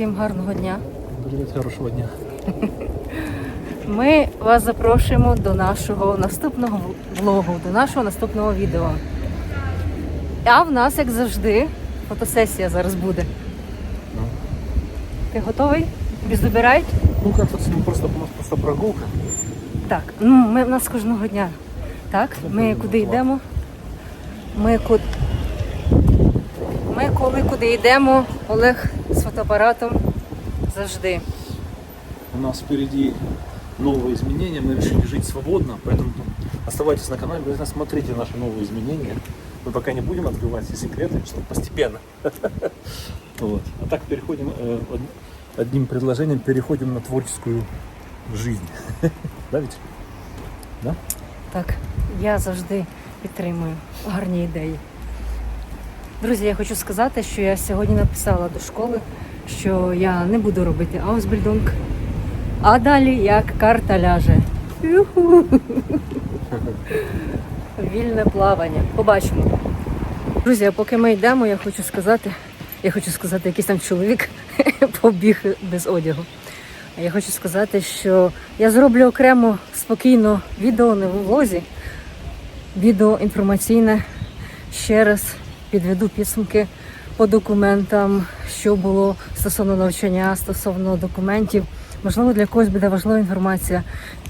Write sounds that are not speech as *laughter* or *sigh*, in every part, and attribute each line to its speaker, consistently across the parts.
Speaker 1: Всім гарного дня.
Speaker 2: Привет, хорошего дня. *laughs*
Speaker 1: Ми вас запрошуємо до нашого наступного влогу, до нашого наступного відео. А в нас, як завжди, фотосесія зараз буде. Ти готовий? Тобі забирають?
Speaker 2: Ну как тут ну, просто, у нас просто прогулка.
Speaker 1: Так, ну ми в нас кожного дня. Так, ми куди йдемо? Ми куди. Ми коли куди йдемо, Олег фотоапаратом завжди.
Speaker 2: У нас впереди новые изменения, мы решили жить свободно, поэтому оставайтесь на канале, обязательно смотрите наши новые изменения. Мы пока не будем открывать все секреты, что постепенно. *laughs* Вот. А так переходим, э, од- одним предложением переходим на творческую жизнь. *laughs* Да, ведь? Да?
Speaker 1: Так, я завжди підтримую гарні ідеї. Друзі, я хочу сказати, що я сьогодні написала до школи, Що я не буду робити аусбільдунг, а далі як карта ляже. Юху. *laughs* Вільне плавання. Побачимо. Друзі, а поки ми йдемо, я хочу сказати, я хочу сказати, якийсь там чоловік *laughs* побіг без одягу. Я хочу сказати, що я зроблю окремо спокійно відео не в влозі, відео інформаційне. Ще раз підведу підсумки по документам, що було стосовно навчання, стосовно документів. Можливо, для когось буде важлива інформація.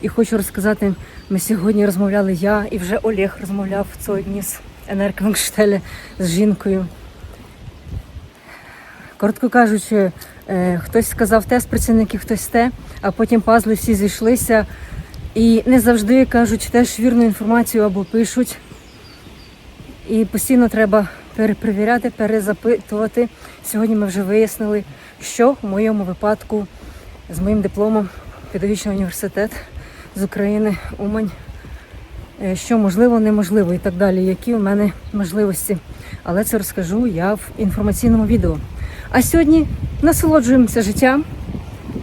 Speaker 1: І хочу розказати, ми сьогодні розмовляли я і вже Олег розмовляв сьогодні з Енерквангштелі з жінкою. Коротко кажучи, е, хтось сказав те з працівників, хтось те, а потім пазли всі зійшлися. І не завжди кажуть теж вірну інформацію або пишуть. І постійно треба перепровіряти, перезапитувати. Сьогодні ми вже вияснили, що в моєму випадку з моїм дипломом педагогічний університет з України, Умань, е, що можливо, неможливо і так далі, які у мене можливості. Але це розкажу я в інформаційному відео. А сьогодні насолоджуємося життям,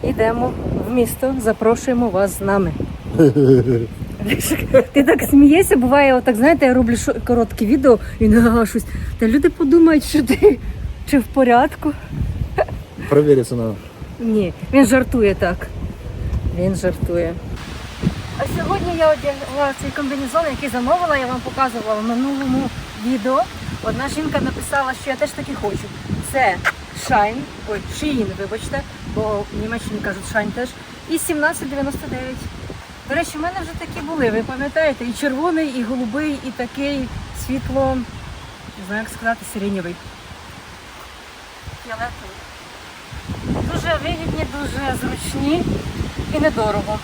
Speaker 1: йдемо в місто, запрошуємо вас з нами. *laughs* Ти так смієшся, буває, отак, знаєте, я роблю коротке відео і не щось. Та люди подумають, що ти чи в порядку.
Speaker 2: Провериться надо.
Speaker 1: Ні, він жартує так. Він жартує. А сьогодні я одягла цей комбінезон, який замовила, я вам показувала в минулому відео. Одна жінка написала, що я теж таки хочу. Це Shine, ой, Shein, вибачте, бо в Німеччині кажуть Shine теж. І 17,99. До речі, в мене вже такі були, ви пам'ятаєте, і червоний, і голубий, і такий світло, не знаю, як сказати, сиренєвий. Фіолетовий. Дуже вигідні, дуже зручні і недорого.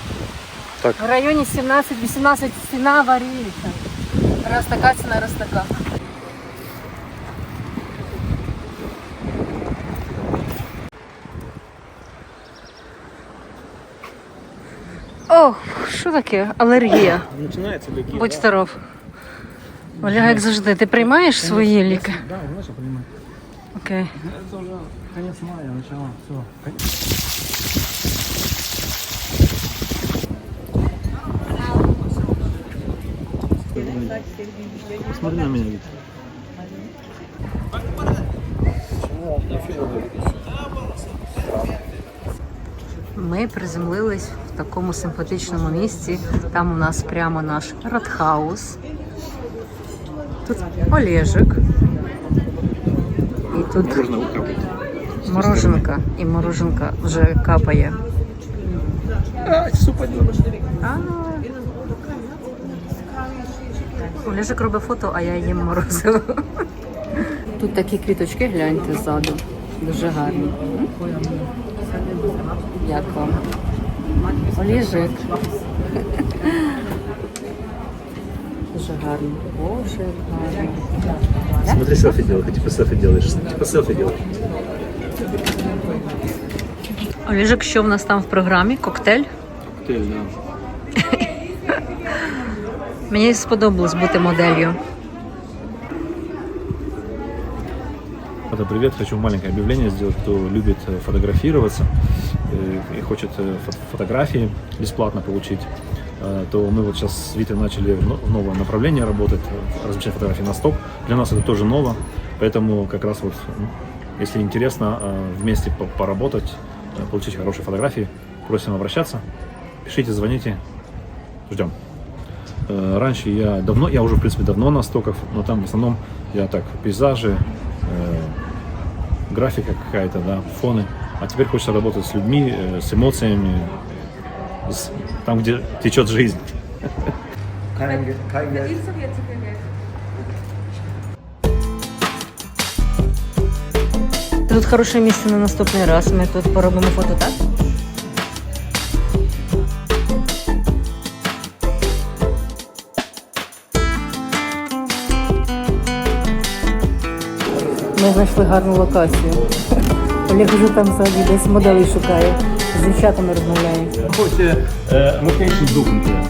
Speaker 2: Так.
Speaker 1: В районі 17-18 ціна варіюється. Раз така ціна, раз така. О, що таке? Алергія.
Speaker 2: Начинается легкий.
Speaker 1: Будь здоров. Оля, як завжди, ти приймаєш свої ліки?
Speaker 2: Да, знаешь, я.
Speaker 1: Окей.
Speaker 2: Это уже конец мая, начало. Все. Смотри на меня, Витя.
Speaker 1: Ми приземлились в такому симпатичному місці. Там у нас прямо наш радхаус. Тут Олежик. І тут мороженка. І мороженка вже капає.
Speaker 2: А.
Speaker 1: Олежик робить фото, а я їм морозиво. Тут такі квіточки, гляньте ззаду. Дуже гарні. Як вам? Олежик. Дуже гарно. Боже, як гарно.
Speaker 2: Смотри, селфи делай, типа селфи делаешь. Типа селфи делаешь.
Speaker 1: Олежик, що в нас там в програмі? Коктейль?
Speaker 2: Коктейль, да. *laughs*
Speaker 1: Мені сподобалось бути моделлю.
Speaker 2: Это привет, хочу маленькое объявление сделать, кто любит э, фотографироваться э, и хочет э, фо- фотографии бесплатно получить, э, То мы вот сейчас с Витой начали новое направление работать, э, размещать фотографии на стоп. Для нас это тоже ново, поэтому как раз вот Если интересно э, вместе по- поработать, э, получить хорошие фотографии, просим обращаться. Пишите, звоните. Ждем. Э, Раньше я давно, я уже в принципе давно на стоках, но там в основном я так пейзажи, э, графика какая-то, да, фоны. А теперь хочется работать с людьми, э, с эмоциями, с- там, где течет жизнь.
Speaker 1: Тут хороше місце на наступний раз. Ми тут поробимо фото, так? Ми знайшли гарну локацію. Олег вже там ззаді десь моделей шукає. З дівчатами розмовляє.
Speaker 2: Хоть локейшн духом.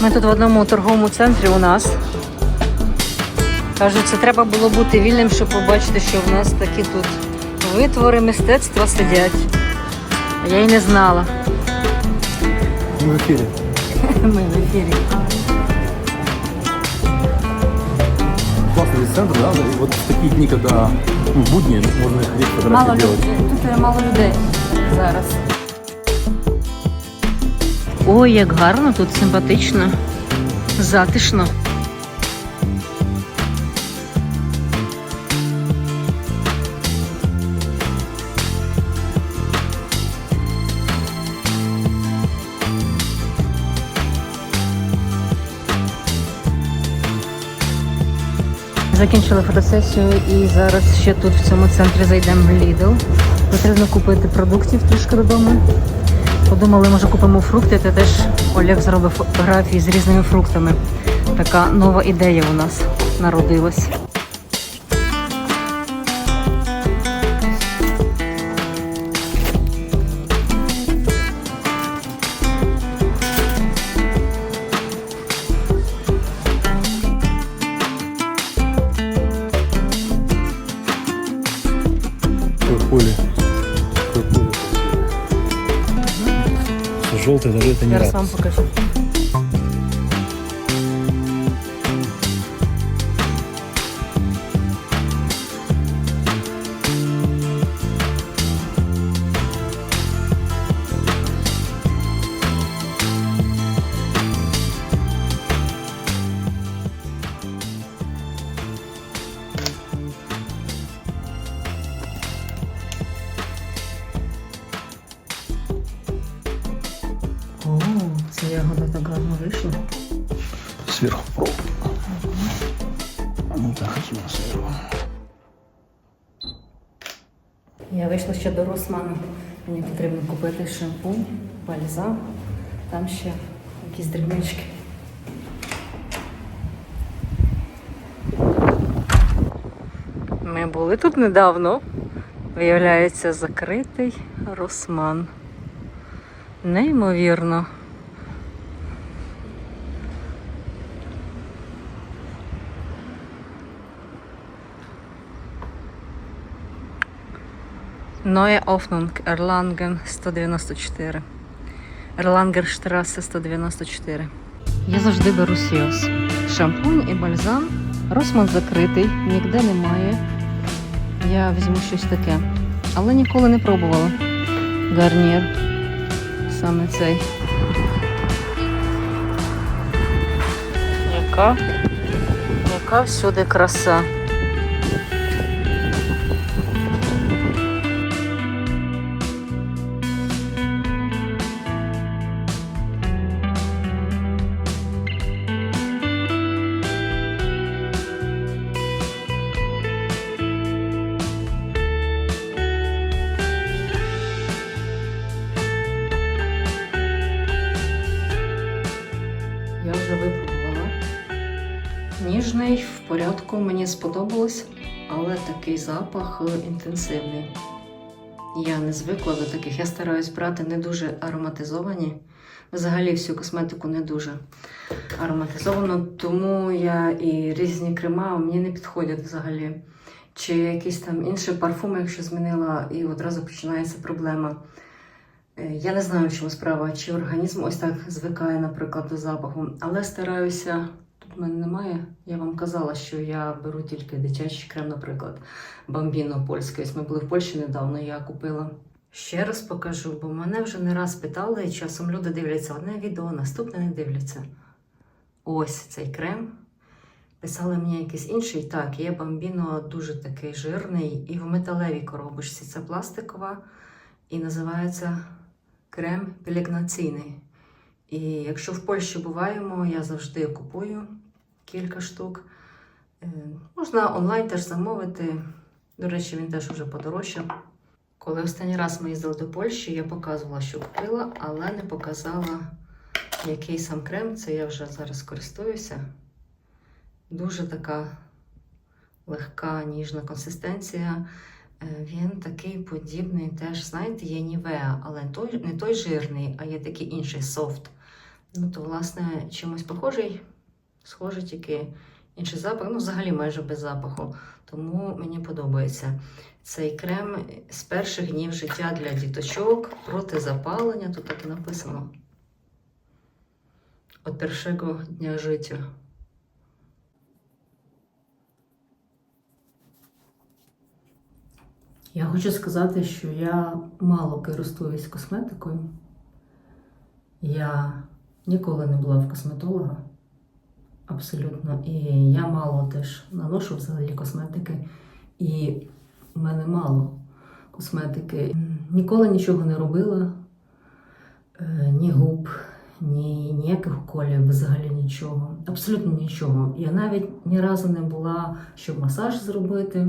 Speaker 1: Ми тут в одному торговому центрі у нас. Кажуть, це треба було бути вільним, щоб побачити, що в нас такі тут витвори мистецтва сидять. А Я й не знала.
Speaker 2: Мы в эфире. *laughs*
Speaker 1: Ми в ефірі.
Speaker 2: Классный здесь центр, да? И вот в такие дни, когда ну, в будни можно ходить фотографии
Speaker 1: Мало
Speaker 2: делать.
Speaker 1: людей. Тут е, мало людей зараз. Ой, як гарно, тут симпатично, затишно. Закінчили фотосесію і зараз ще тут в цьому центрі зайдемо в Lidl. Потрібно купити продуктів трішки додому. Подумали, може купимо фрукти, та теж Олег зробив фотографії з різними фруктами. Така нова ідея у нас народилась.
Speaker 2: Желтый, даже это не
Speaker 1: Зараз вам
Speaker 2: радость.
Speaker 1: покажу. Я вийшла ще до Росману. Мені потрібно купити шампунь, бальзам, там ще якісь дрібнички. Ми були тут недавно. Виявляється, закритий Росман. Неймовірно. Neue Hoffnung, Erlangen 194. Erlangerstraße 194. Я завжди беру Сіос. Шампунь і бальзам. Росман закритий, ніде немає. Я візьму щось таке. Але ніколи не пробувала. Гарнір. Саме цей. Яка? Яка всюди краса. В мені сподобалось, але такий запах е, інтенсивний. Я не звикла до таких. Я стараюсь брати не дуже ароматизовані. взагалі всю косметику не дуже ароматизовано, тому я і різні крема мені не підходять взагалі. Чи якісь там інші парфуми, якщо змінила, і одразу починається проблема. Е, Я не знаю, в чому справа, чи організм ось так звикає, наприклад, до запаху, але стараюся. В мене немає. Я вам казала, що я беру тільки дитячий крем, наприклад, бамбіно польський. Ось ми були в Польщі недавно, я купила. Ще раз покажу, бо мене вже не раз питали, і часом люди дивляться одне відео, наступне не дивляться. Ось цей крем. Писали мені якийсь інший. Так, є бамбіно дуже такий жирний і в металевій коробочці. Це пластикова і називається крем пелігнаційний. І якщо в Польщі буваємо, я завжди купую кілька штук. Е, Можна онлайн теж замовити. До речі, він теж вже подорожчав. Коли останній раз ми їздили до Польщі, я показувала, що купила, але не показала, який сам крем. Це я вже зараз користуюся. Дуже така легка, ніжна консистенція. Е, Він такий подібний, теж, знаєте, є Нівеа, але той, не той жирний, а є такий інший софт. Ну, то, власне, чимось похожий, схожий тільки інший запах, ну, взагалі майже без запаху. Тому мені подобається. Цей крем з перших днів життя для діточок проти запалення, тут так і написано. От першого дня життя. Я хочу сказати, що я мало користуюсь косметикою. Я ніколи не була в косметолога. Абсолютно. І я мало теж наношу взагалі косметики. І в мене мало косметики. Ніколи нічого не робила, Е, ні губ, ні ніяких уколів, взагалі нічого. Абсолютно нічого. Я навіть ні разу не була, щоб масаж зробити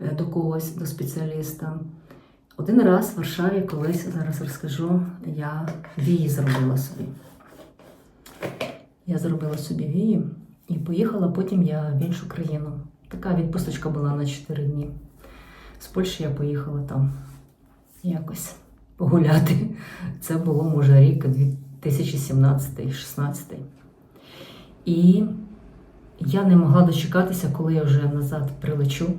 Speaker 1: е, до когось, до спеціаліста. Один раз в Варшаві колись зараз розкажу, я вії зробила собі. Я зробила собі вії і поїхала потім я в іншу країну. Така відпусточка була на 4 дні. З Польщі я поїхала там якось погуляти. Це було, може, рік 2017-16. І я не могла дочекатися, коли я вже назад прилечу,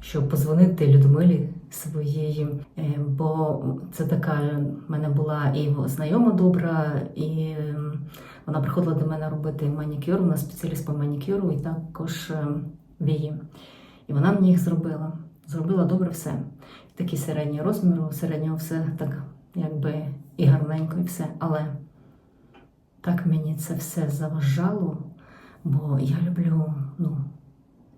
Speaker 1: щоб позвонити Людмилі своєї. Е, Бо це така в мене була і знайома добра, і ем, вона приходила до мене робити манікюр, вона спеціаліст по манікюру і також е, вії. І вона мені їх зробила. Зробила добре все. Такий середній розмір, середнього все так, якби і гарненько, і все. Але так мені це все заважало, бо я люблю, ну,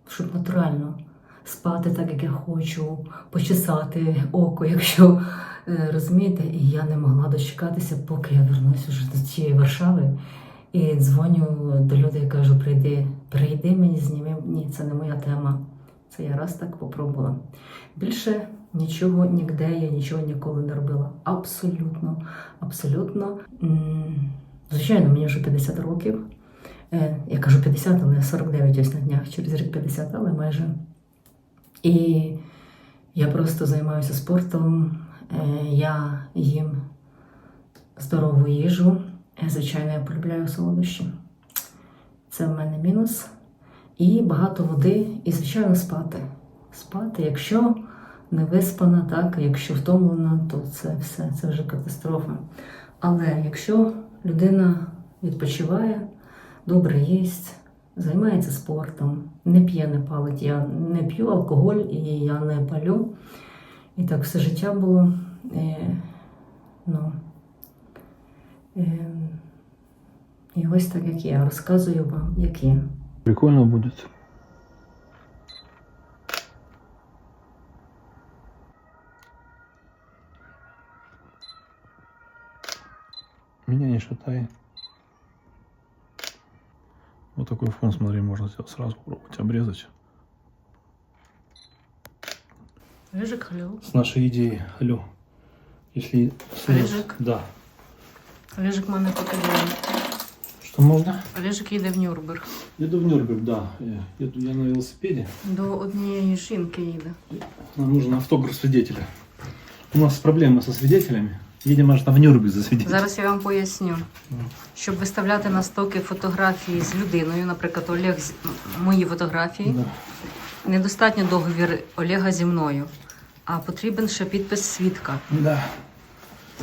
Speaker 1: щоб натурально спати так, як я хочу, почесати око, якщо розумієте, і я не могла дочекатися, поки я вернусь уже до цієї Варшави. І дзвоню до людей кажу: прийди, прийди мені зніми. Ні, це не моя тема. Це я раз так попробувала. Більше нічого ніде, я нічого ніколи не робила. Абсолютно, абсолютно. Звичайно, мені вже 50 років. Е, Я кажу 50, але 49 ось на днях, через рік 50, але майже. І я просто займаюся спортом, е, я їм здорову їжу. Е, Звичайно, я полюбляю солодощі. Це в мене мінус. І багато води, і, звичайно, спати. Спати, якщо не виспана, так, якщо втомлена, то це все, це вже катастрофа. Але якщо людина відпочиває, добре їсть, займається спортом, не п'є, не палить, я не п'ю алкоголь і я не палю. І так все життя було. Е, ну, е, і ось так, як я розказую вам, як є.
Speaker 2: Прикольно будет. Меня не шатай. Вот такой фон, смотри, можно сделать сразу попробовать обрезать.
Speaker 1: Рижик халю.
Speaker 2: С нашей идеей, алло, если...
Speaker 1: Рыжик.
Speaker 2: Да.
Speaker 1: Олежик мене покидає.
Speaker 2: Что можно?
Speaker 1: Олежик їде в Нюрнберг.
Speaker 2: Еду в Нюрнберг, да. Я, еду я на велосипеде.
Speaker 1: До однієї жінки їде.
Speaker 2: Нам нужен автограф свидетеля. У нас проблемы со свидетелями. Едем аж там в Нюрнберг засветить.
Speaker 1: Зараз я вам поясню. Щоб виставляти на стоки фотографії з людиною, наприклад, Олег з- мої фотографії,
Speaker 2: Да.
Speaker 1: недостатньо договір Олега зі мною, а потрібен ще підпис свідка.
Speaker 2: да.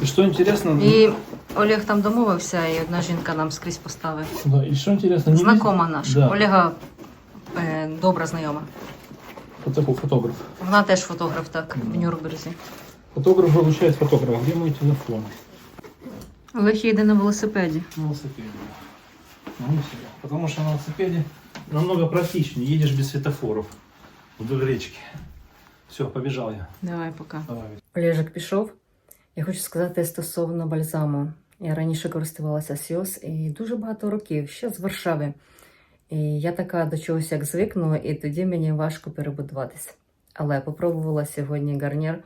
Speaker 2: И что интересно,
Speaker 1: І Олег там домовився, і одна жінка нам скрізь поставить.
Speaker 2: да, и что интересно, не
Speaker 1: Знакома наша.
Speaker 2: Да.
Speaker 1: Олега е, добра знайома.
Speaker 2: Вот такой фотограф.
Speaker 1: Вона теж фотограф, так, в Нюрнберзі.
Speaker 2: Фотограф выручает фотографа. Где мой телефон?
Speaker 1: Олег їде на велосипеді.
Speaker 2: На велосипеде. Ну, всё. Потому что на велосипеде намного практичнее. Едешь без светофоров вдоль речки. Все, побежал я.
Speaker 1: Давай, пока.
Speaker 2: Давай.
Speaker 1: Олежик пішов. Я хочу сказати стосовно бальзаму. Я раніше користувалася Сіос і дуже багато років, ще з Варшави. І я така до чогось як звикну, і тоді мені важко перебудуватися. Але попробувала сьогодні гарнір.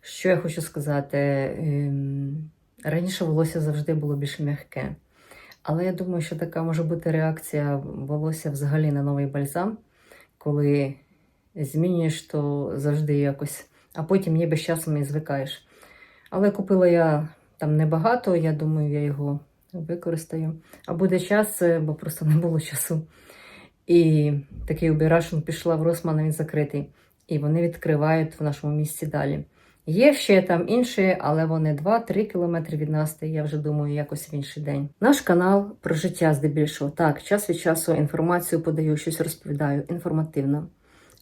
Speaker 1: Що я хочу сказати? Ем, Раніше волосся завжди було більш м'яке. Але я думаю, що така може бути реакція волосся взагалі на новий бальзам, коли змінюєш, то завжди якось, а потім ніби з часом і звикаєш. Але купила я там небагато, я думаю, я його використаю. А буде час, е, бо просто не було часу. І такий обірашин пішла в Росман, він закритий. І вони відкривають в нашому місці далі. Є ще там інші, але вони 2-3 кілометри від нас, та я вже думаю, якось в інший день. Наш канал про життя здебільшого. Так, час від часу інформацію подаю, щось розповідаю інформативно.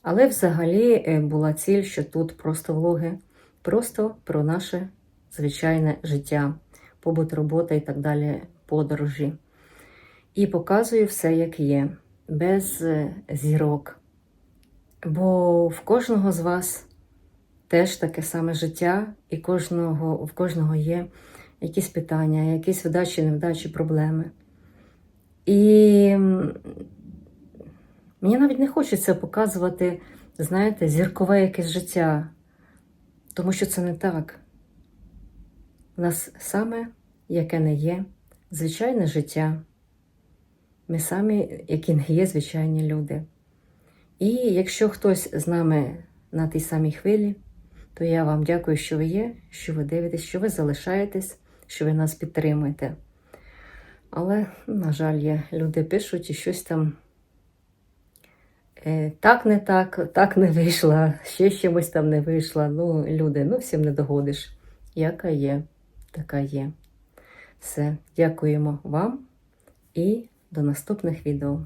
Speaker 1: Але взагалі е, була ціль, що тут просто влоги, просто про наше звичайне життя, побут, робота і так далі, подорожі. І показую все, як є, без е, зірок. Бо в кожного з вас теж таке саме життя, і кожного, в кожного є якісь питання, якісь вдачі, невдачі, проблеми. І мені навіть не хочеться показувати, знаєте, зіркове якесь життя, тому що це не так. У нас саме, яке не є, звичайне життя. Ми самі, які не є звичайні люди. І якщо хтось з нами на тій самій хвилі, то я вам дякую, що ви є, що ви дивитесь, що ви залишаєтесь, що ви нас підтримуєте. Але, на жаль, є люди пишуть і щось там так не так, так не вийшла, ще чимось там не вийшла. Ну, люди, ну всім не догодиш. Яка є, така є. Все, дякуємо вам і до наступних відео.